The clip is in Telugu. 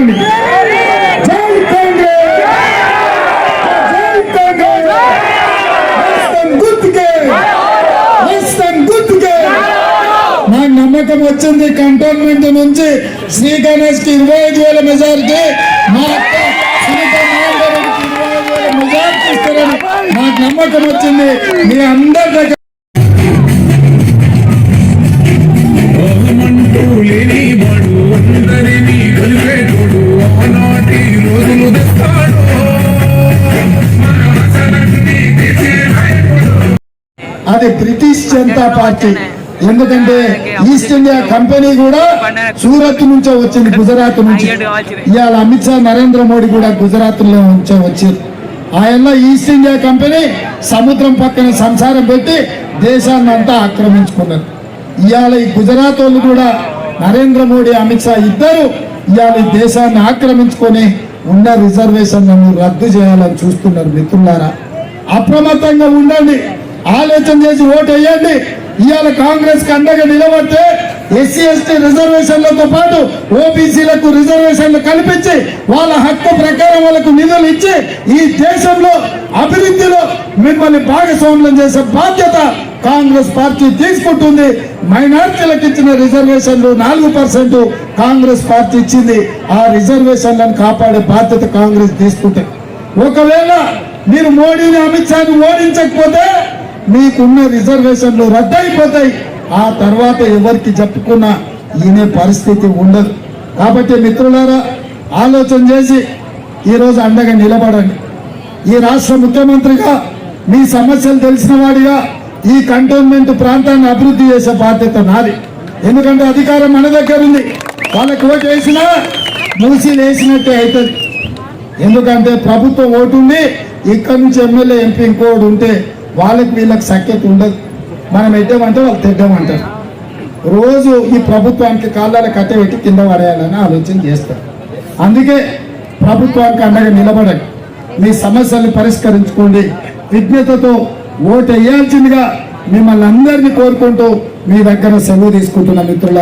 చేయండి నమ్మకం వచ్చింది కంటోన్మెంట్ నుంచి శ్రీ గణేష్కి ఇరవై ఐదు వేల మెజారిటీ మా నాకు నమ్మకం వచ్చింది. మీ అందరి దగ్గర అది బ్రిటిష్ జనతా పార్టీ. ఎందుకంటే ఈస్ట్ ఇండియా కంపెనీ కూడా సూరత్ నుంచే వచ్చింది గుజరాత్ నుంచి. ఇవాళ అమిత్ షా నరేంద్ర మోడీ కూడా గుజరాత్లో నుంచే వచ్చింది ఆయన ఈస్ట్ ఇండియా కంపెనీ సముద్రం పక్కన సంసారం పెట్టి దేశాన్ని అంతా ఆక్రమించుకున్నారు. ఇవాళ ఈ గుజరాత్ వాళ్ళు కూడా నరేంద్ర మోడీ అమిత్ షా ఇద్దరు ఇవాళ ఈ దేశాన్ని ఆక్రమించుకొని ఉన్న రిజర్వేషన్లను రద్దు చేయాలని చూస్తున్నారు మిత్రులారా. అప్రమత్తంగా ఉండండి. ఆలోచన చేసి ఓటు వేయండి. ఇవాళ కాంగ్రెస్కి అండగా నిలబడితే ఎస్సీ ఎస్టీ రిజర్వేషన్లతో పాటు ఓబీసీలకు రిజర్వేషన్లు కల్పించి వాళ్ళ హక్కు ప్రకారం వాళ్ళకు నిధులు ఇచ్చి ఈ దేశంలో అభివృద్ధిలో మిమ్మల్ని భాగస్వామ్యం చేసే బాధ్యత కాంగ్రెస్ పార్టీ తీసుకుంటుంది. మైనార్టీలకు ఇచ్చిన రిజర్వేషన్లు నాలుగు పర్సెంట్ కాంగ్రెస్ పార్టీ ఇచ్చింది. ఆ రిజర్వేషన్లను కాపాడే బాధ్యత కాంగ్రెస్ తీసుకుంటుంది ఒకవేళ మీరు మోడీని అమిత్ షాని ఓడించకపోతే మీకున్న రిజర్వేషన్లు రద్దయిపోతాయి. ఆ తర్వాత ఎవరికి చెప్పుకున్నా ఈయనే పరిస్థితి ఉండదు. కాబట్టి మిత్రులారా ఆలోచన చేసి ఈరోజు అండగా నిలబడండి. ఈ రాష్ట్ర ముఖ్యమంత్రిగా మీ సమస్యలు తెలిసిన వాడిగా ఈ కంటోన్మెంట్ ప్రాంతాన్ని అభివృద్ధి చేసే బాధ్యత నాది. ఎందుకంటే అధికారం మన దగ్గర ఉంది. వాళ్ళకి ఓటు వేసినా మూసి వేసినట్టే అవుతుంది. ఎందుకంటే ప్రభుత్వం ఓటు ఉంది ఇక్కడి నుంచి ఎమ్మెల్యే ఎంపీ ఇంకోటి ఉంటే వాళ్ళకి వీళ్ళకి సఖ్యత ఉండదు. మనం ఎడ్డామంటే వాళ్ళు తెడ్డామంటారు రోజు ఈ ప్రభుత్వానికి కాళ్ళ కట్టబెట్టి కింద పడేయాలని ఆలోచన చేస్తారు. అందుకే ప్రభుత్వానికి అండగా నిలబడండి. మీ సమస్యల్ని పరిష్కరించుకోండి. విజ్ఞతతో ఓటు వేయాల్సిందిగా మిమ్మల్ని అందరినీ కోరుకుంటూ మీ దగ్గర సెలవు తీసుకుంటున్న మిత్రుల